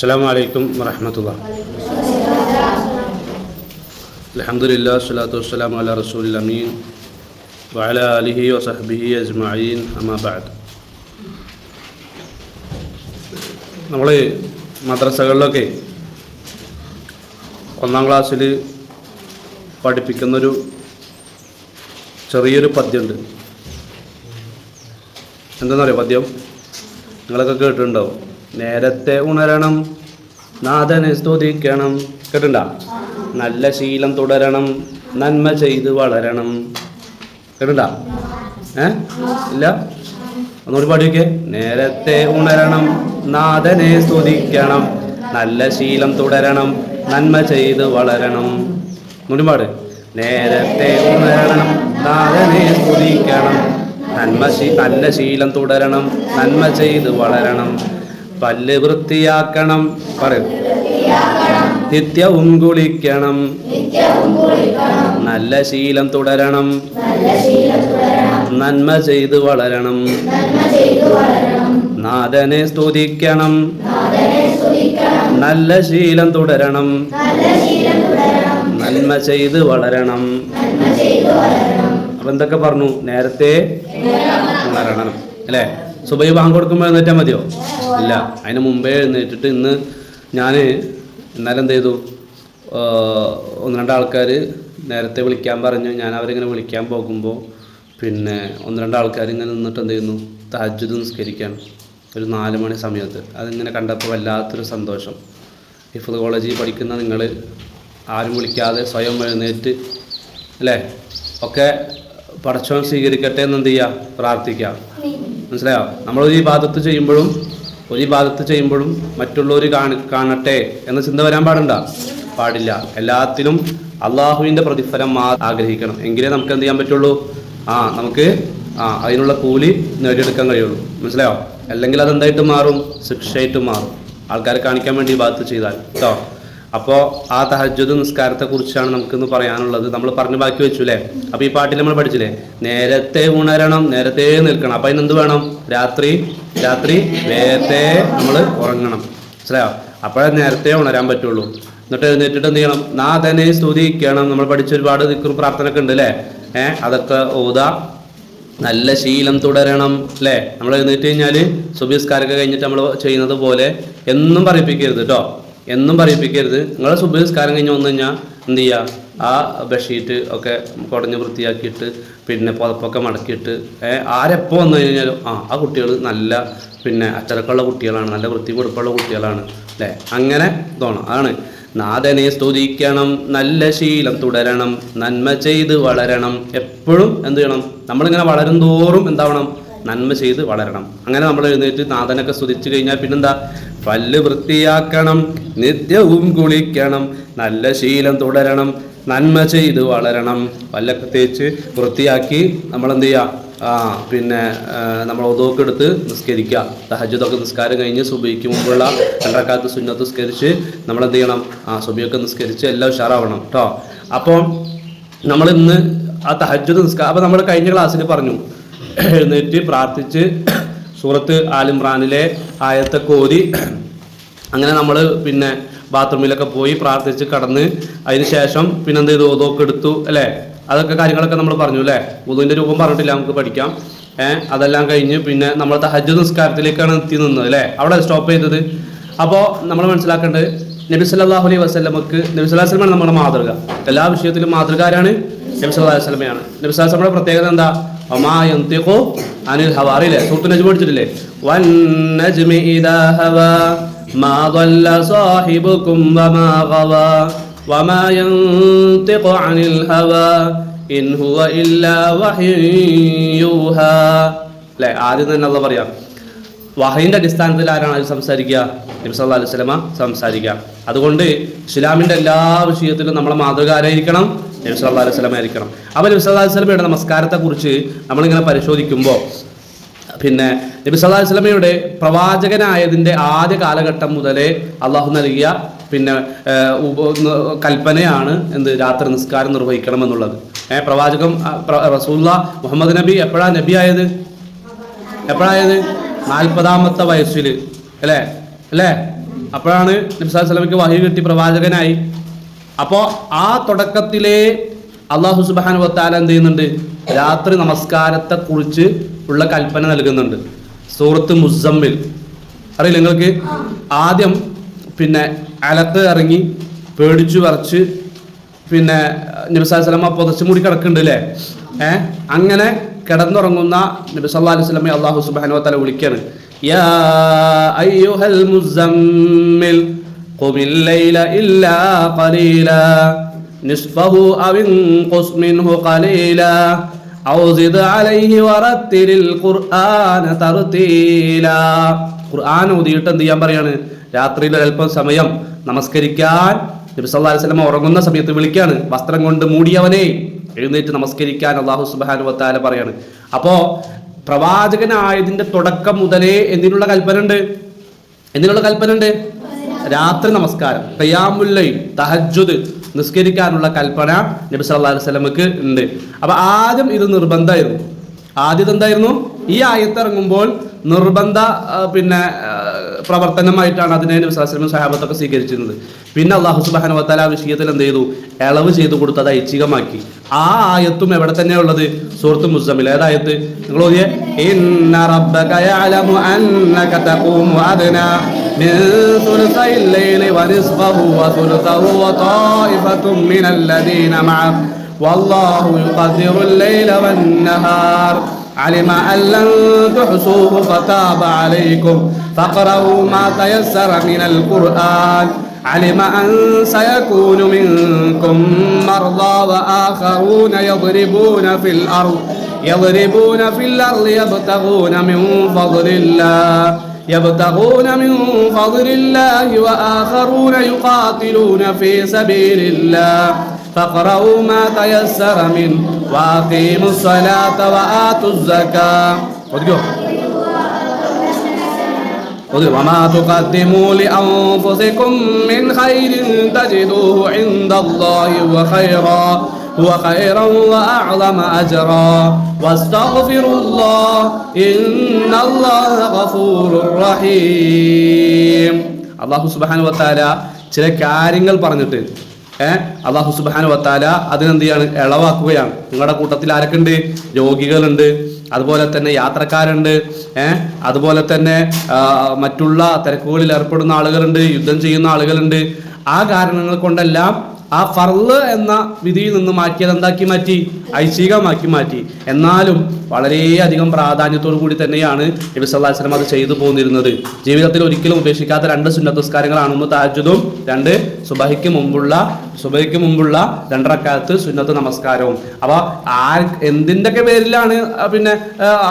السلام عليكم ورحمة الله الحمد لله والصلاة والسلام على رسول الأمين وعلى آله وصحبه أجمعين أما بعد നമ്മൾ മദ്രസകളിലൊക്കെ ഒന്നാം ക്ലാസ്സിൽ പഠിപ്പിക്കുന്നൊരു ചെറിയൊരു പദ്യമുണ്ട് എന്താണെന്നറിയോ പദ്യം നിങ്ങളൊക്കെ കേട്ടിട്ടുണ്ടാവും നേരത്തെ ഉണരണം. നാഥനെ സ്തുതിക്കണം. കേട്ടുണ്ട നല്ല ശീലം തുടരണം. നന്മ ചെയ്ത് വളരണം. കേട്ടുണ്ട ഏ? ഇല്ല? ഒന്നുകൂടി പാടിയൊക്കെ. നേരത്തെ ഉണരണം. നാഥനെ സ്തുതിക്കണം. നല്ല ശീലം തുടരണം. നന്മ ചെയ്ത് വളരണം. ഒന്നുകൂടി പാട്. നേരത്തെ ഉണരണം. നാഥനെ സ്തുതിക്കണം. നന്മ നല്ല ശീലം തുടരണം. നന്മ ചെയ്ത് വളരണം. പല്ല് വൃത്തിയാക്കണം. പറയും. നിത്യവും കുളിക്കണം. നല്ല ശീലം തുടരണം. നന്മ ചെയ്തു വളരണം. നാഥനെ സ്തുതിക്കണം. നല്ല ശീലം തുടരണം. നന്മ ചെയ്ത് വളരണം. അപ്പൊ എന്തൊക്കെ പറഞ്ഞു? നേരത്തെ വളരണം അല്ലേ? സുബൈ ബാങ്ക് കൊടുക്കുമ്പോൾ എഴുന്നേറ്റാൽ മതിയോ? ഇല്ല. അതിന് മുമ്പേ എഴുന്നേറ്റിട്ട് ഇന്ന് ഞാൻ ഇന്നലെ എന്ത് ചെയ്തു? ഒന്ന് രണ്ടാൾക്കാർ നേരത്തെ വിളിക്കാൻ പറഞ്ഞു. ഞാൻ അവരിങ്ങനെ വിളിക്കാൻ പോകുമ്പോൾ പിന്നെ ഒന്ന് രണ്ടാൾക്കാർ ഇങ്ങനെ നിന്നിട്ട് എന്ത് ചെയ്യുന്നു? തഹജ്ജുദ് നിസ്കരിക്കാണ്. ഒരു നാല് മണി സമയത്ത്. അതിങ്ങനെ കണ്ടപ്പോൾ വല്ലാത്തൊരു സന്തോഷം. ഹിഫ്ദ് കോളേജിൽ പഠിക്കുന്ന നിങ്ങൾ ആരും വിളിക്കാതെ സ്വയം എഴുന്നേറ്റ് അല്ലേ? ഒക്കെ പടച്ചോൻ സ്വീകരിക്കട്ടെ എന്ന് എന്ത് ചെയ്യുക പ്രാർത്ഥിക്കാം. മനസ്സിലായോ? നമ്മൾ ഒരു ബാധത്ത് ചെയ്യുമ്പോഴും ഒരു ബാധത്ത് ചെയ്യുമ്പോഴും മറ്റുള്ളവർ കാണി കാണട്ടെ എന്ന ചിന്ത വരാൻ പാടണ്ട? പാടില്ല. എല്ലാത്തിലും അള്ളാഹുവിന്റെ പ്രതിഫലം ആഗ്രഹിക്കണം. എങ്കിലേ നമുക്ക് എന്ത് ചെയ്യാൻ പറ്റുള്ളൂ? ആ നമുക്ക് ആ അതിനുള്ള കൂലി നേടിയെടുക്കാൻ കഴിയുള്ളൂ. മനസ്സിലായോ? അല്ലെങ്കിൽ അതെന്തായിട്ട് മാറും? ശിക്ഷയായിട്ട് മാറും. ആൾക്കാരെ കാണിക്കാൻ വേണ്ടി ഭാഗത്ത് ചെയ്താൽ. കേട്ടോ അപ്പോൾ ആ തഹജ്ജുദ് നിസ്കാരത്തെ കുറിച്ചാണ് നമുക്കിന്ന് പറയാനുള്ളത്. നമ്മൾ പറഞ്ഞു ബാക്കി വെച്ചു അല്ലേ അപ്പോൾ ഈ പാട്ടിൽ നമ്മൾ പഠിച്ചില്ലേ? നേരത്തെ ഉണരണം നേരത്തെ നിൽക്കണം. അപ്പോൾ അതിനെന്ത് വേണം? രാത്രി രാത്രി നേരത്തെ നമ്മൾ ഉറങ്ങണം. മനസ്സിലായോ? അപ്പോഴേ നേരത്തെ ഉണരാൻ പറ്റുള്ളൂ. എന്നിട്ട് എഴുന്നേറ്റിട്ട് എന്ത് ചെയ്യണം? നാഥനെ സ്തുതിക്കണം. നമ്മൾ പഠിച്ച ഒരുപാട് ദിക്റും പ്രാർത്ഥനയൊക്കെ ഉണ്ട് അല്ലേ ഏഹ് അതൊക്കെ ഓതാ. നല്ല ശീലം തുടരണം അല്ലേ നമ്മൾ എഴുന്നേറ്റ് കഴിഞ്ഞാൽ സുബിസ്കാരൊക്കെ കഴിഞ്ഞിട്ട് നമ്മൾ ചെയ്യുന്നത് പോലെ എന്നും പറയിപ്പിക്കരുത് കേട്ടോ എന്നും പറയിപ്പിക്കരുത്. നിങ്ങൾ സുബിസ്കാരം കഴിഞ്ഞ് വന്നു കഴിഞ്ഞാൽ എന്ത് ചെയ്യുക ആ ബെഡ്ഷീറ്റ് ഒക്കെ കുടഞ്ഞ് വൃത്തിയാക്കിയിട്ട് പിന്നെ പുതപ്പൊക്കെ മടക്കിയിട്ട് ആരെപ്പോൾ വന്നു കഴിഞ്ഞാലും ആ ആ കുട്ടികൾ നല്ല പിന്നെ അച്ചടക്കമുള്ള കുട്ടികളാണ് നല്ല വൃത്തി കൊടുപ്പുള്ള കുട്ടികളാണ് അല്ലേ? അങ്ങനെ തോന്നണം അതാണ്. നാഥനെ സ്തുതിക്കണം നല്ല ശീലം തുടരണം നന്മ ചെയ്ത് വളരണം എപ്പോഴും എന്ത് ചെയ്യണം? നമ്മളിങ്ങനെ വളരും തോറും എന്താവണം? നന്മ ചെയ്ത് വളരണം. അങ്ങനെ നമ്മൾ എഴുന്നേറ്റ് നാഥനൊക്കെ സ്തുതിച്ചു കഴിഞ്ഞാൽ പിന്നെന്താ? പല്ല് വൃത്തിയാക്കണം നിത്യവും കുളിക്കണം നല്ല ശീലം തുടരണം നന്മ ചെയ്ത് വളരണം. പല്ലൊക്കെ തേച്ച് വൃത്തിയാക്കി നമ്മൾ എന്ത് ചെയ്യുക ആ പിന്നെ നമ്മൾ ഒതുവൊക്കെ എടുത്ത് നിസ്കരിക്കുക. തഹജുദൊക്കെ നിസ്കാരം കഴിഞ്ഞ് സുബിക്ക് മുമ്പുള്ള രണ്ടക്കാലത്ത് സുന്നത്ത് നിസ്കരിച്ച് നമ്മൾ എന്ത് ചെയ്യണം? ആ സുബിയൊക്കെ നിസ്കരിച്ച് എല്ലാം ഉഷാറാവണം കേട്ടോ അപ്പോൾ നമ്മൾ ഇന്ന് ആ തഹജുദ് നിസ്കാരം അപ്പോൾ നമ്മൾ കഴിഞ്ഞ ക്ലാസ്സിൽ പറഞ്ഞു. എഴുന്നേറ്റ് പ്രാർത്ഥിച്ച് സൂറത്ത് ആലിമ്രാനിലെ ആയത്തൊക്കെ ഓതി അങ്ങനെ നമ്മൾ പിന്നെ ബാത്റൂമിലൊക്കെ പോയി പ്രാർത്ഥിച്ച് കടന്ന് അതിന് ശേഷം പിന്നെ എന്ത് ചെയ്തു? ഓതോക്കെ എടുത്തു അല്ലേ? അതൊക്കെ കാര്യങ്ങളൊക്കെ നമ്മൾ പറഞ്ഞു അല്ലേ? ഉദുവിന്റെ രൂപം പറഞ്ഞിട്ടില്ല നമുക്ക് പഠിക്കാം. ഏഹ് അതെല്ലാം കഴിഞ്ഞ് പിന്നെ നമ്മൾ ഹജ്ജ് നിസ്കാരത്തിലേക്കാണ് എത്തി നിന്നത് അല്ലേ? അവിടെ സ്റ്റോപ്പ് ചെയ്തത്. അപ്പോൾ നമ്മൾ മനസ്സിലാക്കേണ്ടത് നബി സല്ലാഹു അലൈഹി വസ്ലമക്ക് നബി സല്ലല്ലാഹു വസ്ലമാണ് നമ്മുടെ മാതൃക. എല്ലാ വിഷയത്തിലും മാതൃകാരാണ് നബി സല്ലല്ലാഹു അലൈഹി വസല്ലമയാണ്. നബി സല്ലല്ലാഹു വസ്ലമയുടെ പ്രത്യേകത എന്താ? വമാ യന്തിഖു അനിൽ ഹവ അറിയില്ലേ സൂറത്ത് നജ്മ് പഠിച്ചിട്ടില്ലേ വൻ നജ്മി ഇദാ ഹവാ ما ضل صاحبكم وما غوى وما ينطق عن الهوى إن هو إلا وحي يوحى അല്ലേ ആദ്യം തന്നെ അല്ല പറയാം വഹയിൻ്റെ അടിസ്ഥാനത്തിൽ ആരാണ് അത് സംസാരിക്കുക നബി സല്ലല്ലാഹു അലൈഹി വസല്ലമ സംസാരിക്കുക അതുകൊണ്ട് ഇസ്ലാമിൻ്റെ എല്ലാ വിഷയത്തിലും നമ്മളെ മാതൃക ആരായിരിക്കണം നബി സല്ലാ അലൈഹി വസല്ലമ ആയിരിക്കണം. അപ്പോൾ നബി സല്ലാ അലൈഹി വസല്ലമയുടെ നമസ്കാരത്തെക്കുറിച്ച് നമ്മളിങ്ങനെ പരിശോധിക്കുമ്പോൾ പിന്നെ നബി സല്ലാ അലൈഹി വസല്ലമയുടെ പ്രവാചകനായതിന്റെ ആദ്യ കാലഘട്ടം മുതലേ അള്ളാഹു നൽകിയ പിന്നെ കൽപ്പനയാണ് എന്ത്? രാത്രി നിസ്കാരം നിർവഹിക്കണം എന്നുള്ളത് ഏഹ് പ്രവാചകം റസൂല്ല മുഹമ്മദ് നബി എപ്പോഴാണ് നബി ആയത്? എപ്പോഴായത്? നാൽപ്പതാമത്തെ വയസ്സിൽ അല്ലേ? അല്ലേ? അപ്പോഴാണ് നബ്സാ സ്വലമയ്ക്ക് വഹി കിട്ടി പ്രവാചകനായി. അപ്പോൾ ആ തുടക്കത്തിലെ അള്ളാഹു സുബാൻ വത്താല എന്ത് ചെയ്യുന്നുണ്ട്? രാത്രി നമസ്കാരത്തെ കുറിച്ച് ഉള്ള കൽപ്പന നൽകുന്നുണ്ട്. സൂറത്ത് മുസമ്മിൽ. അറിയില്ല നിങ്ങൾക്ക്? ആദ്യം പിന്നെ അലത്ത് ഇറങ്ങി പേടിച്ചു വരച്ച് പിന്നെ നബിസാ സ്വലമ പുതച്ചു മൂടി കിടക്കുന്നുണ്ട് അല്ലേ ഏ? അങ്ങനെ കിടന്നുറങ്ങുന്ന നബി സല്ലാ അലൈഹി സ്വലമെ അള്ളാഹു സുബാനോ വത്താല വിളിക്കാണ്. യാ قم الليل إلا قليلا نصفه أو انقص منه قليلا أو زد عليه ورتل القرآن ترتيلا ഖുർആൻ ഊതിയിട്ട് എന്ത് ചെയ്യാൻ പറയാണ് രാത്രിയിൽ അല്പം സമയം നമസ്കരിക്കാൻ നബി സല്ലല്ലാഹു അലൈഹി വസല്ലം ഉറങ്ങുന്ന സമയത്ത് വിളിക്കാണ് വസ്ത്രം കൊണ്ട് മൂടിയവനെ എഴുന്നേറ്റ് നമസ്കരിക്കാൻ അള്ളാഹു സുബ്ഹാനഹു വതആല പറയാണ് അപ്പോ പ്രവാചകനായതിന്റെ തുടക്കം മുതലേ എന്തിനുള്ള കൽപ്പന ഉണ്ട് എന്തിനുള്ള കൽപ്പന ഉണ്ട് രാത്രി നമസ്കാരം കയ്യാമുല്ലൈ തഹജുദ് നിസ്കരിക്കാനുള്ള കൽപ്പന നബി സല്ലല്ലാഹു അലൈഹി വസല്ലമക്ക് ഉണ്ട്. അപ്പൊ ആദ്യം ഇത് നിർബന്ധമായിരുന്നു. ആദ്യം എന്തായിരുന്നു? ഈ ആയത്തിറങ്ങുമ്പോൾ നിർബന്ധ പിന്നെ പ്രവർത്തനമായിട്ടാണ് അതിനെ നബി വസല്ലം സഹാബത്തൊക്കെ സ്വീകരിച്ചിരുന്നത്. പിന്നെ അള്ളാഹു സുബാന വത്താല വിഷയത്തിൽ എന്ത് ചെയ്തു? ഇളവ് ചെയ്തു കൊടുത്ത് അത് ഐച്ഛികമാക്കി. ആ ആയത്തും എവിടെ തന്നെയുള്ളത് ഉള്ളത്? സൂറത്ത് ഏതായത് ഏതായത്ത് നിങ്ങൾ ഓതിയേ من ثلثي الليل ونصفه وثلثه وطائفة من الذين معه. والله يقدر الليل والنهار. علم أن لن تحصوه فتاب عليكم. فاقرأوا ما تيسر من القرآن. علم أن سيكون منكم مرضى وآخرون يضربون في الأرض. يضربون في الأرض يبتغون من فضل الله. يبتغون من فضل الله وآخرون يقاتلون في سبيل الله. فاقرؤوا ما تيسر منه وأقيموا الصلاة وآتوا الزكاة. وما تقدموا لأنفسكم من خير تجدوه عند الله هو خيرا هو خيرا وأعظم أجرا واستغفروا الله إن الله غفور رحيم അള്ളാഹു സുബാന വത്താല ചില കാര്യങ്ങൾ പറഞ്ഞിട്ട് ഏഹ് അള്ളാഹു സുബാന വത്താല അതിനെന്ത് ചെയ്യാണ് ഇളവാക്കുകയാണ് നിങ്ങളുടെ കൂട്ടത്തിൽ ആരൊക്കെ ഉണ്ട് രോഗികളുണ്ട് അതുപോലെ തന്നെ യാത്രക്കാരുണ്ട് ഏഹ് അതുപോലെ തന്നെ ആ, മറ്റുള്ള തിരക്കുകളിൽ ഏർപ്പെടുന്ന ആളുകളുണ്ട് യുദ്ധം ചെയ്യുന്ന ആളുകളുണ്ട് ആ കാരണങ്ങൾ കൊണ്ടെല്ലാം ആ ഫർൾ എന്ന വിധിയിൽ നിന്ന് മാറ്റിയത് എന്താക്കി മാറ്റി? ഐച്ഛികമാക്കി മാറ്റി. എന്നാലും വളരെയധികം പ്രാധാന്യത്തോടു കൂടി തന്നെയാണ് നബി അലൈഹി വസല്ലം അത് ചെയ്തു പോന്നിരുന്നത്. ജീവിതത്തിൽ ഒരിക്കലും ഉപേക്ഷിക്കാത്ത രണ്ട് സുന്നത്തസ്കാരങ്ങളാണ് ഒന്ന് താജുദും രണ്ട് സുബഹിക്ക് മുമ്പുള്ള സുബഹിക്ക് മുമ്പുള്ള രണ്ടരക്കാലത്ത് സുന്നത്ത് നമസ്കാരവും. അപ്പോൾ ആ എന്തിന്റെയൊക്കെ പേരിലാണ് പിന്നെ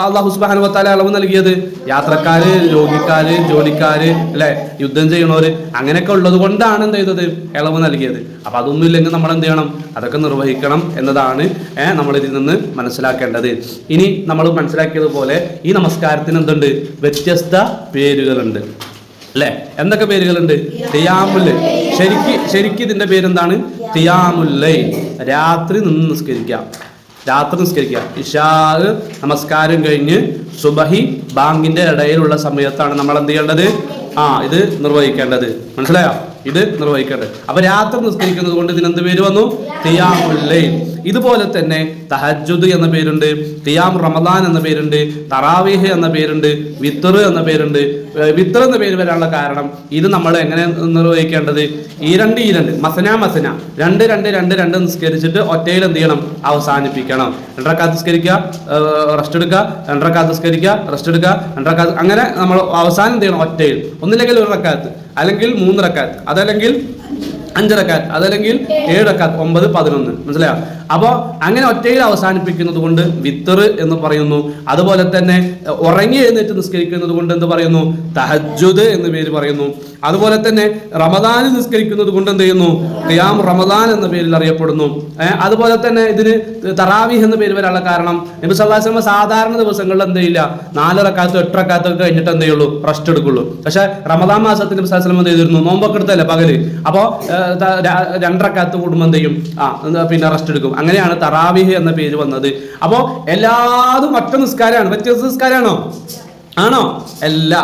അള്ളാഹു സുബ്ഹാനഹു വതആല അളവ് നൽകിയത്? യാത്രക്കാര് രോഗിക്കാര് ജോലിക്കാര് അല്ലെ? യുദ്ധം ചെയ്യണവര് അങ്ങനെയൊക്കെ ഉള്ളത് കൊണ്ടാണ് എന്ത് ചെയ്തത്? ഇളവ് നൽകിയത്. അപ്പൊ അതൊന്നും ഇല്ലെങ്കിൽ നമ്മൾ എന്ത് ചെയ്യണം? അതൊക്കെ നിർവഹിക്കണം എന്നതാണ് നമ്മൾ ഇതിൽ നിന്ന് മനസ്സിലാക്കേണ്ടത്. ഇനി നമ്മൾ മനസ്സിലാക്കിയതുപോലെ ഈ നമസ്കാരത്തിന് എന്തുണ്ട്? വ്യത്യസ്ത പേരുകളുണ്ട്. അല്ലെ? എന്തൊക്കെ പേരുകളുണ്ട്? തിയാമുൽ ശരിക്ക് ശരിക്ക് ഇതിന്റെ പേരെന്താണ്? തിയാമുല്ലൈ. രാത്രി നിന്ന് നിസ്കരിക്കാം രാത്രി നിസ്കരിക്കുക. ഇഷാ നമസ്കാരം കഴിഞ്ഞ് സുബഹി ബാങ്കിന്റെ ഇടയിലുള്ള സമയത്താണ് നമ്മൾ എന്ത് ചെയ്യേണ്ടത്? ആ ഇത് നിർവഹിക്കേണ്ടത്. മനസ്സിലായോ? ഇത് നിർവഹിക്കേണ്ടത് അപ്പൊ രാത്രി നിസ്കരിക്കുന്നത് കൊണ്ട് ഇതിനെന്ത് പേര് വന്നു? തിയാമുല്ലൈ ഇതുപോലെ തന്നെ തഹജുദ് എന്ന പേരുണ്ട് തിയാം റമദാൻ എന്ന പേരുണ്ട് തറാവീഹ് എന്ന പേരുണ്ട് വിത്തർ എന്ന പേരുണ്ട്. വിത്തർ എന്ന പേര് വരാനുള്ള കാരണം ഇത് നമ്മൾ എങ്ങനെ നിർവഹിക്കേണ്ടത്? ഈ രണ്ട് ഈ രണ്ട്. മസന മസന. രണ്ട് രണ്ട് രണ്ട് രണ്ട് നിസ്കരിച്ചിട്ട് ഒറ്റയിൽ എന്ത് ചെയ്യണം? അവസാനിപ്പിക്കണം. രണ്ടരക്കാത്ത് നിസ്കരിക്കുക റെസ്റ്റ് എടുക്കുക രണ്ടരക്കാത്ത് നിസ്കരിക്കുക റെസ്റ്റ് എടുക്കുക രണ്ടരക്കാത്ത് അങ്ങനെ നമ്മൾ അവസാനം എന്ത് ചെയ്യണം? ഒറ്റയിൽ. ഒന്നില്ലെങ്കിൽ ഒരു റക്കാത്ത്. അല്ലെങ്കിൽ മൂന്ന് അതല്ലെങ്കിൽ അഞ്ച് അതല്ലെങ്കിൽ ഏഴ് ഒമ്പത് പതിനൊന്ന്. മനസ്സിലായോ? അപ്പോൾ അങ്ങനെ ഒറ്റയിൽ അവസാനിപ്പിക്കുന്നത് കൊണ്ട് വിത്തർ എന്ന് പറയുന്നു. അതുപോലെ തന്നെ ഉറങ്ങി എഴുന്നേറ്റ് നിസ്കരിക്കുന്നത് കൊണ്ട് എന്ത് പറയുന്നു? തഹജുദ് എന്ന് പേര് പറയുന്നു. അതുപോലെ തന്നെ റമദാൻ നിസ്കരിക്കുന്നത് കൊണ്ട് എന്ത് ചെയ്യുന്നു? ഖിയാം റമദാൻ എന്ന പേരിൽ അറിയപ്പെടുന്നു. അതുപോലെ തന്നെ ഇതിന് തറാവിഹ് എന്ന പേര് വരാനുള്ള കാരണം നബി വസല്ലം സാധാരണ ദിവസങ്ങളിൽ എന്ത് ചെയ്യില്ല? നാല് റക്കാത്തും എട്ട് റക്കാത്തും ഒക്കെ കഴിഞ്ഞിട്ട് എന്ത് ചെയ്യുള്ളൂ? റെസ്റ്റ് എടുക്കുള്ളൂ. പക്ഷെ റമദാൻ മാസത്തിൽ നബി വസല്ലം എന്ത് ചെയ്തിരുന്നു? നോമ്പൊക്കെ എടുത്തല്ലേ പകൽ? അപ്പോൾ രണ്ടറക്കാത്ത് കൂടുമ്പോൾ എന്ത് ചെയ്യും? ആ പിന്നെ റെസ്റ്റ് എടുക്കും. അങ്ങനെയാണ് തറാവിഹ് എന്ന പേര് വന്നത്. അപ്പോൾ എല്ലാതും ഒറ്റ നിസ്കാരമാണ്. വ്യത്യസ്ത നിസ്കാരമാണോ? ആണോ? എല്ലാ.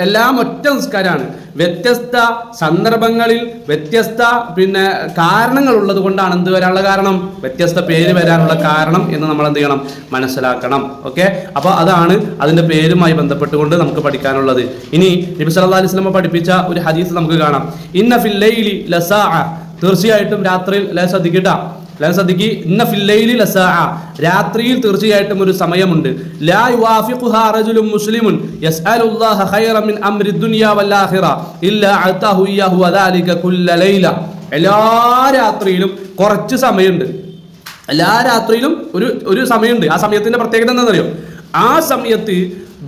എല്ലാം ഒറ്റ നിസ്കാരമാണ്. വ്യത്യസ്ത സന്ദർഭങ്ങളിൽ വ്യത്യസ്ത പിന്നെ കാരണങ്ങൾ ഉള്ളത് കൊണ്ടാണ് എന്ത് വരാനുള്ള കാരണം? വ്യത്യസ്ത പേര് വരാനുള്ള കാരണം എന്ന് നമ്മൾ എന്ത് ചെയ്യണം? മനസ്സിലാക്കണം. ഓക്കെ? അപ്പോൾ അതാണ് അതിന്റെ പേരുമായി ബന്ധപ്പെട്ടുകൊണ്ട് നമുക്ക് പഠിക്കാനുള്ളത്. ഇനി നബി സല്ലല്ലാഹു അലൈഹി വസല്ലം പഠിപ്പിച്ച ഒരു ഹദീസ് നമുക്ക് കാണാം. ഇന്ന ഫിൽ ലൈലി ലസാഅ. തീർച്ചയായിട്ടും രാത്രിയിൽ ശ്രദ്ധിക്കട്ട. ല സദ്യക്ക് ഇന്ന ഫില്ലയിലി ലൈലി ലസാഅ. രാത്രിയിൽ തീർച്ചയായിട്ടും ഒരു സമയമുണ്ട്. ലാ യുവാഫിഖുഹാ റജുലുൻ മുസ്ലിമുൻ യസ്അലുല്ലാഹ ഖൈറൻ മിൻ അംരി ദുനിയ വൽ ആഖിറ ഇല്ലാ അതാഹു ഇയ്യഹു വദാലിക കുല്ല ലൈല. എല്ലാ രാത്രിയിലും കുറച്ച് സമയമുണ്ട്. എല്ലാ രാത്രിയിലും ഒരു ഒരു സമയമുണ്ട്. ആ സമയത്തിന്റെ പ്രത്യേകത എന്താണെന്നറിയോ? ആ സമയത്ത്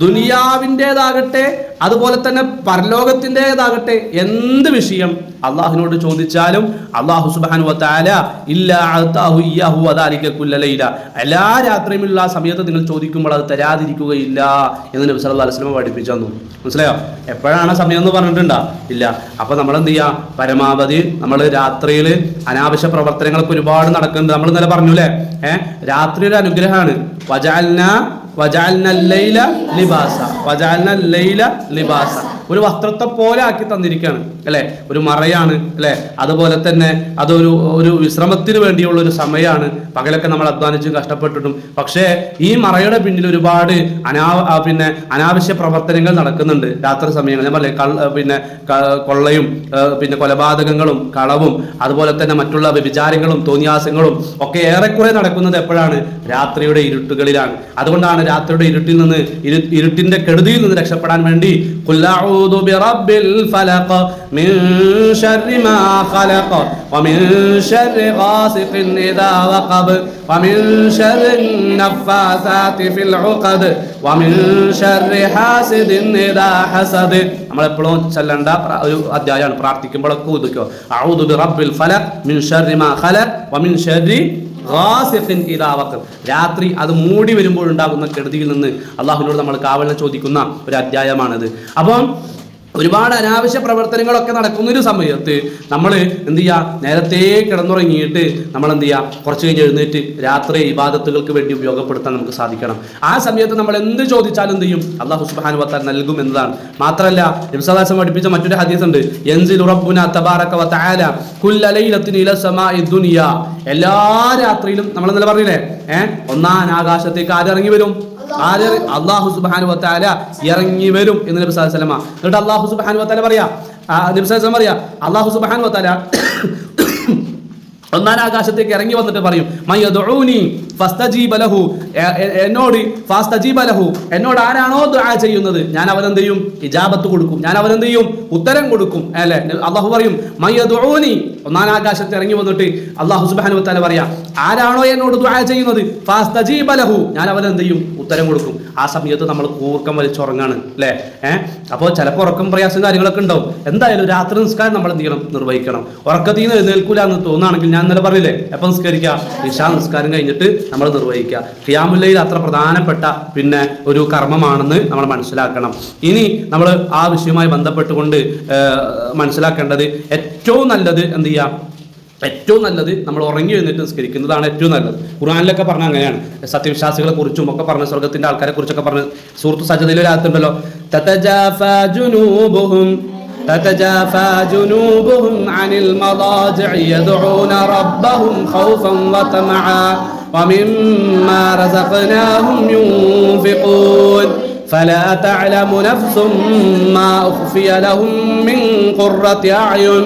ദുനിയാവിന്റെതാകട്ടെ അതുപോലെ തന്നെ പരലോകത്തിന്റെതാകട്ടെ എന്ത് വിഷയം അള്ളാഹുവിനോട് ചോദിച്ചാലും അള്ളാഹു സുബാനു വത്താല ഇല്ല അഅതാഹു ഇയ്യാഹു വദാലിക ലൈല. എല്ലാ രാത്രിയുമുള്ള സമയത്ത് നിങ്ങൾ ചോദിക്കുമ്പോൾ അത് തരാതിരിക്കുകയില്ല എന്ന് നബി സല്ലല്ലാഹു അലൈഹി വസല്ലം പഠിപ്പിച്ചു തന്നു. മനസ്സിലായോ? എപ്പോഴാണ് സമയം എന്ന് പറഞ്ഞിട്ടുണ്ടോ? ഇല്ല. അപ്പൊ നമ്മൾ എന്ത് ചെയ്യാ? പരമാവധി നമ്മൾ രാത്രിയിൽ അനാവശ്യ പ്രവർത്തനങ്ങളൊക്കെ ഒരുപാട് നടക്കുന്നുണ്ട്. നമ്മൾ ഇന്നലെ പറഞ്ഞു അല്ലേ ഏഹ് രാത്രി ഒരു അനുഗ്രഹമാണ്. വജാൽന वजालना लैला लिबासा। वजालना लैला लिबासा। ഒരു വസ്ത്രത്തെ പോലെ ആക്കി തന്നിരിക്കുകയാണ് അല്ലെ? ഒരു മറയാണ് അല്ലെ? അതുപോലെ തന്നെ അതൊരു ഒരു വിശ്രമത്തിന് വേണ്ടിയുള്ള ഒരു സമയമാണ്. പകലൊക്കെ നമ്മൾ അധ്വാനിച്ചും കഷ്ടപ്പെട്ടിട്ടും. പക്ഷേ ഈ മറയുടെ പിന്നിൽ ഒരുപാട് അനാ പിന്നെ അനാവശ്യ പ്രവർത്തനങ്ങൾ നടക്കുന്നുണ്ട് രാത്രി സമയങ്ങളിൽ. ഞാൻ കള്ള പിന്നെ കൊള്ളയും പിന്നെ കൊലപാതകങ്ങളും കളവും അതുപോലെ തന്നെ മറ്റുള്ള വ്യഭിചാരങ്ങളും തോന്നിയാസങ്ങളും ഒക്കെ ഏറെക്കുറെ നടക്കുന്നത് എപ്പോഴാണ്? രാത്രിയുടെ ഇരുട്ടുകളിലാണ്. അതുകൊണ്ടാണ് രാത്രിയുടെ ഇരുട്ടിൽ നിന്ന് ഇരുട്ടിന്റെ കെടുതിയിൽ നിന്ന് രക്ഷപ്പെടാൻ വേണ്ടി "ഖുൽ അഊദു ബിറബ്ബിൽ ഫലഖ് മിൻ ശർരി മാ ഖലഖ് വമിൻ ശർരി ഗാസിഖിൻ ഇദാ വഖബ് വമിൻ ശർരി നഫ്ഫാസാതി ഫിൽ ഉഖദ് വമിൻ ശർരി ഹാസിദിൻ ഇദാ ഹസദ് നമ്മൾ എപ്പോഴും ചെല്ലേണ്ട പ്ര- ഒരു അധ്യായമാണ് പ്രാർത്ഥിക്കുമ്പോഴൊക്കെ ഉദിക്കോ അഊദു ബിറബ്ബിൽ ഫലഖ് മിൻ ശർരി മാ ഖലഖ് വമിൻ ശർരി രാത്രി അത് മൂടി വരുമ്പോൾ ഉണ്ടാകുന്ന കെടുതിയിൽ നിന്ന് അള്ളാഹുവിനോട് നമ്മൾ കാവലിനെ ചോദിക്കുന്ന ഒരു അധ്യായമാണിത്. അപ്പം ഒരുപാട് അനാവശ്യ പ്രവർത്തനങ്ങളൊക്കെ നടക്കുന്ന ഒരു സമയത്ത് നമ്മൾ എന്ത് ചെയ്യുക നേരത്തെ കിടന്നുറങ്ങിയിട്ട് നമ്മൾ എന്ത് ചെയ്യുക കുറച്ച് കഴിഞ്ഞ് എഴുന്നേറ്റ് രാത്രി ഇബാദത്തുകൾക്ക് വേണ്ടി ഉപയോഗപ്പെടുത്താൻ നമുക്ക് സാധിക്കണം. ആ സമയത്ത് നമ്മൾ എന്ത് ചോദിച്ചാലും എന്ത് ചെയ്യും? അള്ളാഹു സുബാനു വത്താൻ നൽകും എന്നതാണ്. മാത്രമല്ല നബിസലാസം പഠിപ്പിച്ച മറ്റൊരു ഹദീസ് ഉണ്ട് എൻസിൽ ഉറപ്പുന തബാറക വതആല കുല്ല ലൈലത്തിൻ ഇല സമാഇ ദുനിയ. എല്ലാ രാത്രിയിലും നമ്മൾ ഇന്നലെ പറഞ്ഞില്ലേ? ഏഹ് ഒന്നാം ആകാശത്തേക്ക് ആരിറങ്ങി വരും? ആര് അള്ളാഹു സുബ്ഹാനഹു വതആല ഇറങ്ങി വരും എന്ന് നബി വസല്ലമ. എന്നിട്ട് അള്ളാഹു സുബ്ഹാനഹു വതആല പറയാ നബി വസല്ലം പറയാ അള്ളാഹു സുബ്ഹാനഹു വതആല ഒന്നാം ആകാശത്തേക്ക് ഇറങ്ങി വന്നിട്ട് പറയും മയ്യദഊനി ഫസ്തജീബ ലഹു. എ- എ- എന്നോട് ഫാസ്തജീബലഹു എന്നോട് ആരാണോ ദുആ ചെയ്യുന്നത്? ഞാൻ അവനെന്ത് ചെയ്യും? ഇജാബത്ത് കൊടുക്കും. ഞാൻ അവനെന്ത് ചെയ്യും? ഉത്തരം കൊടുക്കും. അല്ലെ? അള്ളാഹു പറയും മയ്യദഊനി ഒന്നാം ആകാശത്ത് ഇറങ്ങി വന്നിട്ട് അള്ളാഹു സുബാനു വതആല പറയാ ആരാണോ എന്നോട് ദുആ ചെയ്യുന്നത്? ഫാസ്തജീബലഹു ഞാൻ അവനെന്ത് ചെയ്യും? ഉത്തരം കൊടുക്കും. ആ സമയത്ത് നമ്മൾ കൂർക്കം വലിച്ചുറങ്ങാണ് അല്ലേ? ഏഹ് അപ്പോൾ ചിലപ്പോൾ ഉറക്കം പ്രയാസം കാര്യങ്ങളൊക്കെ ഉണ്ടാവും. എന്തായാലും രാത്രി നിസ്കാരം നമ്മൾ എന്ത് ചെയ്യണം? നിർവഹിക്കണം. ഉറക്കത്തിൽ നിന്ന് എഴുന്നേൽക്കൂല എന്ന് തോന്നുകയാണെങ്കിൽ ഞാൻ ഇന്നലെ പറഞ്ഞില്ലേ എപ്പം നിസ്കരിക്കുക ഇഷാ നിസ്കാരം കഴിഞ്ഞിട്ട് നമ്മൾ നിർവഹിക്കുക ഖിയാമുല്ലയിൽ അത്ര പ്രധാനപ്പെട്ട പിന്നെ ഒരു കർമ്മമാണെന്ന് നമ്മൾ മനസ്സിലാക്കണം. ഇനി നമ്മൾ ആ വിഷയവുമായി ബന്ധപ്പെട്ടുകൊണ്ട് മനസ്സിലാക്കേണ്ടത് ഏറ്റവും നല്ലത് എന്ത് ചെയ്യാം? ഏറ്റവും നല്ലത് നമ്മൾ ഉറങ്ങി എഴുന്നേറ്റ് നിസ്കരിക്കുന്നതാണ് ഏറ്റവും നല്ലത് ഖുർആനിലൊക്കെ പറഞ്ഞ അങ്ങനെയാണ് സത്യവിശ്വാസികളെ കുറിച്ചും ഒക്കെ പറഞ്ഞ സ്വർഗത്തിന്റെ ആൾക്കാരെ കുറിച്ചൊക്കെ പറഞ്ഞ സുഹൃത്തു സജതയിൽ ഒരു ആയത്തുണ്ടല്ലോ തതജാഫാ ജുനൂബുഹും تتجافى جنوبهم عن المضاجع يدعون ربهم خوفا وطمعا ومما رزقناهم ينفقون فلا تعلم نفس ما أخفي لهم من قرة أعين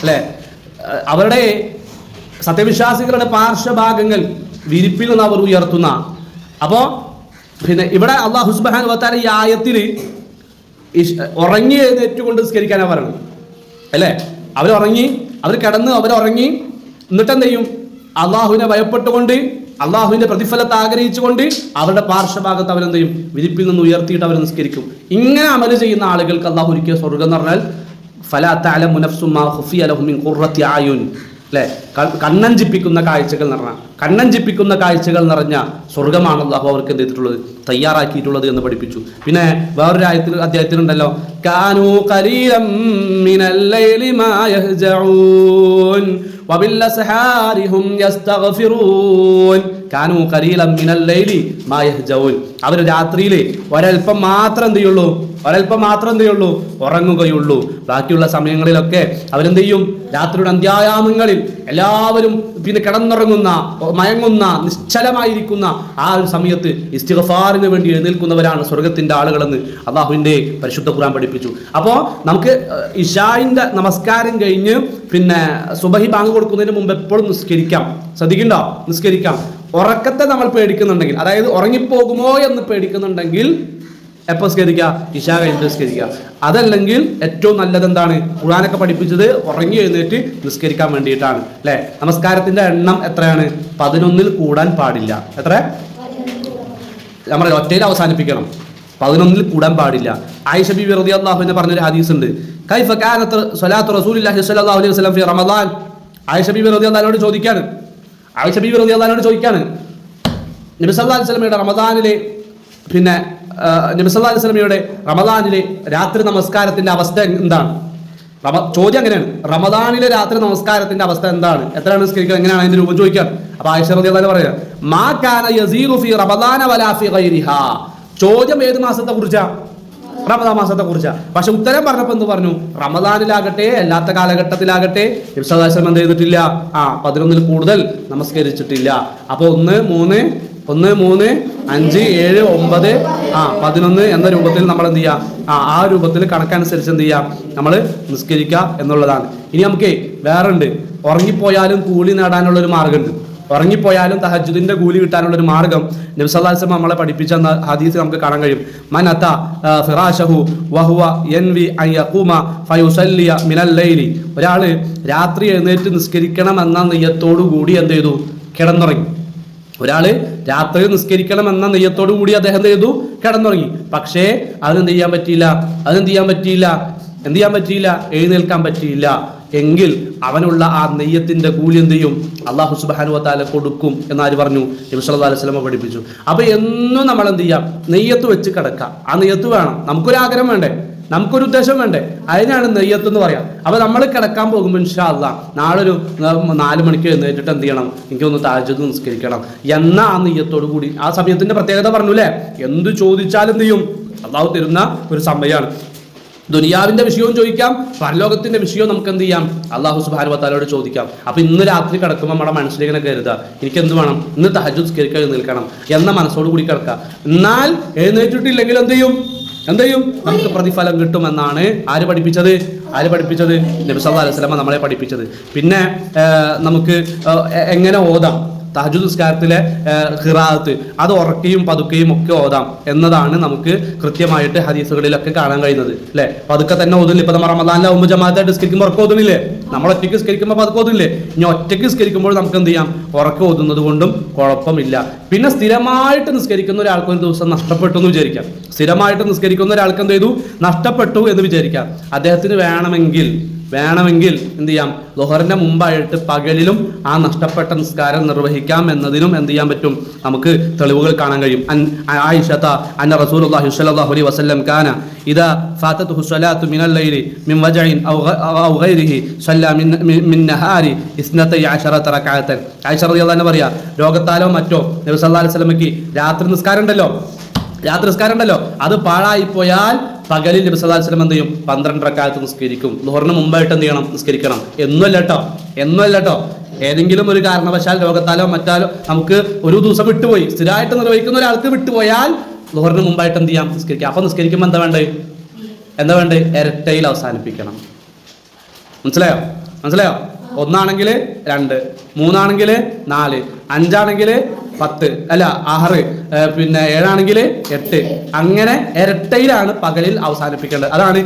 അല്ലേ? അവരുടെ സത്യവിശ്വാസികളുടെ പാർശ്വഭാഗങ്ങൾ വിരിപ്പിൽ നിന്ന് അവർ ഉയർത്തുന്ന. അപ്പോൾ പിന്നെ ഇവിടെ അള്ളാഹു ഹുസ്ബഹാൻ വത്താല ഈ ആയത്തിൽ ഉറങ്ങി എഴുന്നേറ്റുകൊണ്ട് നിസ്കരിക്കാനാണ് പറയുന്നത്. അല്ലേ? അവർ ഉറങ്ങി അവർ കിടന്ന് അവർ ഉറങ്ങി ചെയ്യും അള്ളാഹുവിനെ ഭയപ്പെട്ടുകൊണ്ട് അള്ളാഹുവിന്റെ പ്രതിഫലത്തെ ആഗ്രഹിച്ചുകൊണ്ട് അവരുടെ പാർശ്വഭാഗത്ത് അവരെന്ത് ചെയ്യും? വിരിപ്പിൽ നിന്ന് ഉയർത്തിയിട്ട് അവർ നിസ്കരിക്കും. ഇങ്ങനെ അമൽ ചെയ്യുന്ന ആളുകൾക്ക് അള്ളാഹു ഒരിക്കൽ സ്വർഗം എന്ന് പറഞ്ഞാൽ ഫലാത്താല മുനഫ്സുമാ നഫ്സും മാ ഖുഫിയ ലഹും മിൻ ഖുർറത്തി അയുൻ. അല്ലെ? കണ്ണഞ്ചിപ്പിക്കുന്ന കാഴ്ചകൾ നിറഞ്ഞ കണ്ണഞ്ചിപ്പിക്കുന്ന കാഴ്ചകൾ നിറഞ്ഞ സ്വർഗമാണ് അള്ളാഹു അവർക്ക് എന്ത് ചെയ്തിട്ടുള്ളത്? തയ്യാറാക്കിയിട്ടുള്ളത് എന്ന് പഠിപ്പിച്ചു. പിന്നെ വേറൊരു ആയത്തിൽ അദ്ദേഹത്തിനുണ്ടല്ലോ കാനു ഖലീലം وبالأسحار هم يستغفرون. കാനു കരീലം മിനൽ ലൈലി ജൗൽ അവർ രാത്രിയിൽ ഒരൽപ്പം മാത്രം എന്ത് ചെയ്യുള്ളൂ? ഒരൽപ്പം മാത്രം എന്ത് ചെയ്യുള്ളൂ? ഉറങ്ങുകയുള്ളൂ. ബാക്കിയുള്ള സമയങ്ങളിലൊക്കെ അവരെന്ത് ചെയ്യും? രാത്രിയുടെ അന്ത്യായാമങ്ങളിൽ എല്ലാവരും പിന്നെ കിടന്നുറങ്ങുന്ന മയങ്ങുന്ന നിശ്ചലമായിരിക്കുന്ന ആ ഒരു സമയത്ത് ഇസ്തിഗഫാറിന് വേണ്ടി എഴുന്നേൽക്കുന്നവരാണ് സ്വർഗത്തിന്റെ ആളുകളെന്ന് അള്ളാഹുവിന്റെ പരിശുദ്ധ ഖുർആൻ പഠിപ്പിച്ചു. അപ്പോൾ നമുക്ക് ഇഷായിന്റെ നമസ്കാരം കഴിഞ്ഞ് പിന്നെ സുബഹി ബാങ്ക് കൊടുക്കുന്നതിന് മുമ്പ് എപ്പോഴും നിസ്കരിക്കാം. ശ്രദ്ധിക്കണ്ടോ? നിസ്കരിക്കാം. ഉറക്കത്തെ നമ്മൾ പേടിക്കുന്നുണ്ടെങ്കിൽ അതായത് ഉറങ്ങിപ്പോകുമോ എന്ന് പേടിക്കുന്നുണ്ടെങ്കിൽ എപ്പോൾ സ്കരിക്കുക ഇഷ കഴിഞ്ഞിട്ട് സ്കരിക്കുക അതല്ലെങ്കിൽ ഏറ്റവും നല്ലത് എന്താണ്? ഖുറാനൊക്കെ പഠിപ്പിച്ചത് ഉറങ്ങി എഴുന്നേറ്റ് നിസ്കരിക്കാൻ വേണ്ടിയിട്ടാണ് അല്ലെ? നമസ്കാരത്തിന്റെ എണ്ണം എത്രയാണ്? പതിനൊന്നിൽ കൂടാൻ പാടില്ല. എത്ര? നമ്മൾ ഒറ്റയിൽ അവസാനിപ്പിക്കണം. പതിനൊന്നിൽ കൂടാൻ പാടില്ല. ആയിഷ ബി വെറുതെ അള്ളാഹുവിനെ പറഞ്ഞൊരു ഹദീസ് ഉണ്ട് കൈഫ് കാനത്ത് സ്വല്ലല്ലാഹു അലൈഹി വസല്ലം ഫി റമദാൻ. ആയിഷ ബി വെറുതെ അള്ളാഹിനോട് ചോദിക്കാണ് ആയിഷ ബീവി റതി അള്ളാഹിനോട് ചോദിക്കാണ്. നബി സ്വലമയുടെ അലൈഹി വസല്ലമയുടെ റമദാനിലെ പിന്നെ ആ, നബി സല്ലല്ലാഹു അലൈഹി വസല്ലമയുടെ റമദാനിലെ രാത്രി നമസ്കാരത്തിന്റെ അവസ്ഥ എന്താണ്? റമ ചോദ്യം അങ്ങനെയാണ്. റമദാനിലെ രാത്രി നമസ്കാരത്തിന്റെ അവസ്ഥ എന്താണ്? എത്രയാണ് നിസ്കരിക്കുക എങ്ങനെയാണ് അതിന്റെ രൂപം ചോദിക്കാൻ? അപ്പൊ ആയിഷ റളിയല്ലാഹു അൻഹ പറയാം മാ കാന യസീറു ഫി റമദാന വലാ ഫി ഗൈരിഹാ. ചോദ്യം ഏത് മാസത്തെ കുറിച്ചാ? റമദാൻ മാസത്തെ കുറിച്ചാ. പക്ഷെ ഉത്തരം പറഞ്ഞപ്പോൾ എന്ത് പറഞ്ഞു? റമദാനിലാകട്ടെ അല്ലാത്ത കാലഘട്ടത്തിലാകട്ടെ വസല്ലം എന്ത് ചെയ്തിട്ടില്ല? ആ പതിനൊന്നിൽ കൂടുതൽ നമസ്കരിച്ചിട്ടില്ല. അപ്പോൾ ഒന്ന് മൂന്ന് ഒന്ന് മൂന്ന് അഞ്ച് ഏഴ് ഒമ്പത് ആ പതിനൊന്ന് എന്ന രൂപത്തിൽ നമ്മൾ എന്ത് ചെയ്യാം? ആ ആ രൂപത്തിൽ കണക്കനുസരിച്ച് എന്ത് ചെയ്യാം? നമ്മൾ നിസ്കരിക്കുക എന്നുള്ളതാണ്. ഇനി നമുക്ക് വേറെ ഉണ്ട് ഉറങ്ങിപ്പോയാലും കൂലി നേടാനുള്ള ഒരു മാർഗമുണ്ട് ഉറങ്ങിപ്പോയാലും തഹജുദിന്റെ കൂലി കിട്ടാനുള്ള ഒരു മാർഗം നബ്സല്ലാസ്ലം നമ്മളെ പഠിപ്പിച്ച ഹദീസ് നമുക്ക് കാണാൻ കഴിയും. മനത ഫിറാഷഹു വഹുവ യൻവി അൻ യഖൂമ ഫയുസല്ലിയ മിനൽ ലൈലി. ഒരാൾ രാത്രി എഴുന്നേറ്റ് നിസ്കരിക്കണം എന്ന നെയ്യത്തോടു കൂടി എന്ത് ചെയ്തു? കിടന്നുറങ്ങി. ഒരാൾ രാത്രി നിസ്കരിക്കണം എന്ന നെയ്യത്തോടു കൂടി അദ്ദേഹം ചെയ്തു? കിടന്നുറങ്ങി. പക്ഷേ അതിനെന്ത് ചെയ്യാൻ പറ്റിയില്ല? അതിനെന്ത് ചെയ്യാൻ പറ്റിയില്ല? എന്ത് ചെയ്യാൻ പറ്റിയില്ല? എഴുന്നേൽക്കാൻ പറ്റിയില്ല. എങ്കിൽ അവനുള്ള ആ നെയ്യത്തിന്റെ കൂലി എന്ത് ചെയ്യും? അള്ളാഹു സുബാനു താല കൊടുക്കും എന്നാര് പറഞ്ഞു? നബി സല്ലല്ലാഹു അലൈഹി വസല്ലമ പഠിപ്പിച്ചു. അപ്പൊ എന്നും നമ്മൾ എന്ത് ചെയ്യാം? നെയ്യത്ത് വെച്ച് കിടക്കാം. ആ നെയ്യത്ത് വേണം. നമുക്കൊരു ആഗ്രഹം വേണ്ടേ? നമുക്കൊരു ഉദ്ദേശം വേണ്ടേ? അതിനാണ് നെയ്യത്ത് എന്ന് പറയാം. അപ്പൊ നമ്മൾ കിടക്കാൻ പോകുമ്പോൾ ഇൻഷാ അല്ല നാളെ ഒരു നാല് മണിക്ക് എഴുന്നേറ്റിട്ട് എന്ത് ചെയ്യണം? എനിക്കൊന്ന് താഴ്ച നിസ്കരിക്കണം. എന്ന ആ നെയ്യത്തോടു കൂടി? ആ സമയത്തിന്റെ പ്രത്യേകത പറഞ്ഞു അല്ലേ എന്ത് ചോദിച്ചാലും എന്ത് ചെയ്യും? അള്ളാഹു തരുന്ന ഒരു സമയമാണ് ദുനിയാവിന്റെ വിഷയവും ചോദിക്കാം പരലോകത്തിന്റെ വിഷയവും നമുക്ക് എന്ത് ചെയ്യാം? അള്ളാഹു സുബാനുവത്താലോട് ചോദിക്കാം. അപ്പൊ ഇന്ന് രാത്രി കിടക്കുമ്പോൾ നമ്മുടെ മനസ്സിലേക്ക് ഇങ്ങനെ കരുതുക എനിക്ക് എന്ത് വേണം? ഇന്ന് തഹജുദ് സ്കരിക്കാൻ നിൽക്കണം എന്ന മനസ്സോട് കൂടി കിടക്കുക എന്നാൽ എഴുന്നേറ്റിട്ടില്ലെങ്കിൽ എന്ത് ചെയ്യും? എന്ത് ചെയ്യും? നമുക്ക് പ്രതിഫലം കിട്ടുമെന്നാണ് ആര് പഠിപ്പിച്ചത്? ആര് പഠിപ്പിച്ചത്? നബി സല്ലല്ലാഹു അലൈഹി സ്വലമ നമ്മളെ പഠിപ്പിച്ചത്. പിന്നെ നമുക്ക് എങ്ങനെ ഓതാം? തഹജു നിസ്കാരത്തിലെ ഹിറാത്ത് അത് ഉറക്കുകയും പതുക്കെയും ഒക്കെ ഓതാം എന്നതാണ് നമുക്ക് കൃത്യമായിട്ട് ഹദീസുകളിലൊക്കെ കാണാൻ കഴിയുന്നത് അല്ലെ പതുക്കെ തന്നെ ഓതുന്നില്ല? ഇപ്പൊ നമ്മൾ ഉമ്മ ജമാഅത്തായിട്ട് സ്കരിക്കുമ്പോൾ ഉറക്കം ഓതുന്നില്ലേ? നമ്മൾ ഒറ്റയ്ക്ക് സ്കരിക്കുമ്പോൾ പതുക്കെ ഓതുന്നില്ലേ? ഇനി ഒറ്റയ്ക്ക് സ്കരിക്കുമ്പോൾ നമുക്ക് എന്ത് ചെയ്യാം? ഉറക്കം ഓതുന്നത് കൊണ്ടും കുഴപ്പമില്ല. പിന്നെ സ്ഥിരമായിട്ട് നിസ്കരിക്കുന്ന ഒരാൾക്ക് ഒരു ദിവസം നഷ്ടപ്പെട്ടു എന്ന് വിചാരിക്കാം. സ്ഥിരമായിട്ട് നിസ്കരിക്കുന്ന ഒരാൾക്ക് എന്ത് ചെയ്തു? നഷ്ടപ്പെട്ടു എന്ന് വിചാരിക്കാം. അദ്ദേഹത്തിന് വേണമെങ്കിൽ വേണമെങ്കിൽ എന്ത് ചെയ്യാം? ലൊഹറിന്റെ മുമ്പായിട്ട് പകലിലും ആ നഷ്ടപ്പെട്ട നിസ്കാരം നിർവഹിക്കാം എന്നതിനും എന്ത് ചെയ്യാൻ പറ്റും? നമുക്ക് തെളിവുകൾ കാണാൻ കഴിയും. ആയിഷത അന്ന റസൂലുള്ളാഹി സ്വല്ലല്ലാഹു അലൈഹി വസല്ലം കാന ഇദാ മിനൽ ലൈലി മിൻ ഔ ഔ മിൻ ഇസ്നതൈ പറയാ രോഗത്താലോ മറ്റോ? നബി അലൈഹി വസല്ലമയ്ക്ക് രാത്രി നിസ്കാരം ഉണ്ടല്ലോ രാത്രി നിസ്കാരം ഉണ്ടല്ലോ അത് പാഴായി പോയാൽ പകലിൽ വസല്ലം എന്ത് ചെയ്യും? പന്ത്രണ്ട് റക്കാലത്ത് നിസ്കരിക്കും. ദുഹറിന് മുമ്പായിട്ട് എന്ത് ചെയ്യണം? നിസ്കരിക്കണം. എന്നല്ല കേട്ടോ എന്നല്ല കേട്ടോ ഏതെങ്കിലും ഒരു കാരണവശാൽ രോഗത്താലോ മറ്റാലോ നമുക്ക് ഒരു ദിവസം വിട്ടുപോയി. സ്ഥിരമായിട്ട് നിർവഹിക്കുന്ന ഒരാൾക്ക് വിട്ടുപോയാൽ ദുഹറിന് മുമ്പായിട്ട് എന്ത് ചെയ്യാം? നിസ്കരിക്കാം. അപ്പൊ നിസ്കരിക്കുമ്പോൾ എന്താ വേണ്ടത്? എന്താ വേണ്ടത്? ഇരട്ടയിൽ അവസാനിപ്പിക്കണം. മനസ്സിലായോ? മനസ്സിലായോ? ഒന്നാണെങ്കിൽ രണ്ട് മൂന്നാണെങ്കിൽ നാല് അഞ്ചാണെങ്കിൽ പത്ത് അല്ല ആറ് പിന്നെ ഏഴാണെങ്കിൽ എട്ട്. അങ്ങനെ ഇരട്ടയിലാണ് പകലിൽ അവസാനിപ്പിക്കേണ്ടത്. അതാണ്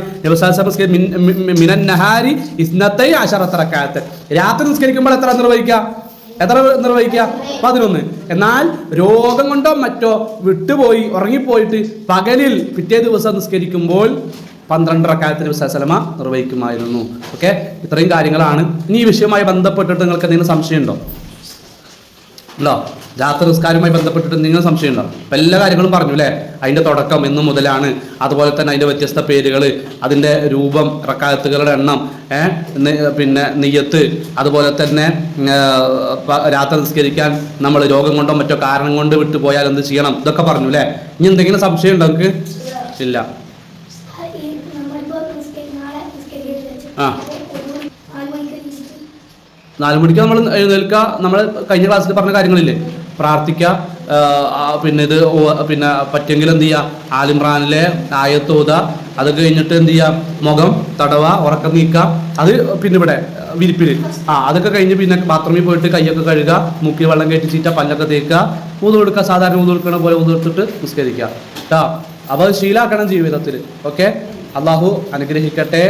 മിനന്നഹാരി നഹാരി ഇസ്നത്തൈ അശറത്തറക്കാലത്ത് രാത്രി നിസ്കരിക്കുമ്പോൾ എത്ര നിർവഹിക്കുക? എത്ര നിർവഹിക്കുക? പതിനൊന്ന്. എന്നാൽ രോഗം കൊണ്ടോ മറ്റോ വിട്ടുപോയി ഉറങ്ങിപ്പോയിട്ട് പകലിൽ പിറ്റേ ദിവസം നിസ്കരിക്കുമ്പോൾ പന്ത്രണ്ടര റക്കായത്തിന് വിശ്വാസലമ നിർവഹിക്കുമായിരുന്നു. ഓക്കെ? ഇത്രയും കാര്യങ്ങളാണ്. ഇനി ഈ വിഷയവുമായി ബന്ധപ്പെട്ടിട്ട് നിങ്ങൾക്ക് എന്തെങ്കിലും സംശയമുണ്ടോ? ഉണ്ടോ? രാത്രി നിസ്കാരവുമായി ബന്ധപ്പെട്ടിട്ട് എന്തെങ്കിലും സംശയം ഉണ്ടോ? അപ്പം എല്ലാ കാര്യങ്ങളും പറഞ്ഞു അല്ലേ അതിന്റെ തുടക്കം എന്ന് മുതലാണ്. അതുപോലെ തന്നെ അതിന്റെ വ്യത്യസ്ത പേരുകൾ അതിന്റെ രൂപം റക്കാലത്തുകളുടെ എണ്ണം പിന്നെ നെയ്യത്ത് അതുപോലെ തന്നെ രാത്രി നിസ്കരിക്കാൻ നമ്മൾ രോഗം കൊണ്ടോ മറ്റോ കാരണം കൊണ്ട് വിട്ടുപോയാൽ എന്ത് ചെയ്യണം? ഇതൊക്കെ പറഞ്ഞു അല്ലേ ഇനി എന്തെങ്കിലും സംശയം ഉണ്ടോ നമുക്ക് ഇല്ല. ആ. നാല് മണിക്ക് നമ്മൾ എഴുന്നേൽക്കുക. നമ്മൾ കഴിഞ്ഞ ക്ലാസ്സിൽ പറഞ്ഞ കാര്യങ്ങളില്ലേ? പ്രാർത്ഥിക്കുക പിന്നെ ഇത് പിന്നെ പറ്റെങ്കിൽ എന്ത് ചെയ്യുക ആലിമ്രാനിലെ ആയത്തോത അത് കഴിഞ്ഞിട്ട് എന്ത് ചെയ്യുക മുഖം തടവ ഉറക്കം നീക്കുക അത് പിന്നെ ഇവിടെ വിരിപ്പിൽ ആ അതൊക്കെ കഴിഞ്ഞ് പിന്നെ ബാത്റൂമിൽ പോയിട്ട് കൈയൊക്കെ കഴുകുക മുക്കി വെള്ളം കയറ്റി ചീറ്റ പല്ലൊക്കെ തേക്കുക ഊത് കൊടുക്കുക സാധാരണ ഊത് കൊടുക്കണ പോലെ ഊത് കൊടുത്തിട്ട് നിസ്കരിക്കുക. കേട്ടോ അപ്പോൾ ശീലാക്കണം ജീവിതത്തിൽ ഓക്കെ? അള്ളാഹു അനുഗ്രഹിക്കട്ടെ.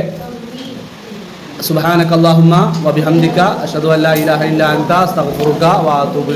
സുബ്ഹാനക അല്ലാഹുമ്മ വബിഹംദിക അഷ്ഹദു അല്ലാ ഇലാഹ ഇല്ല അൻത അസ്തഗ്ഫിറുക വഅതുബു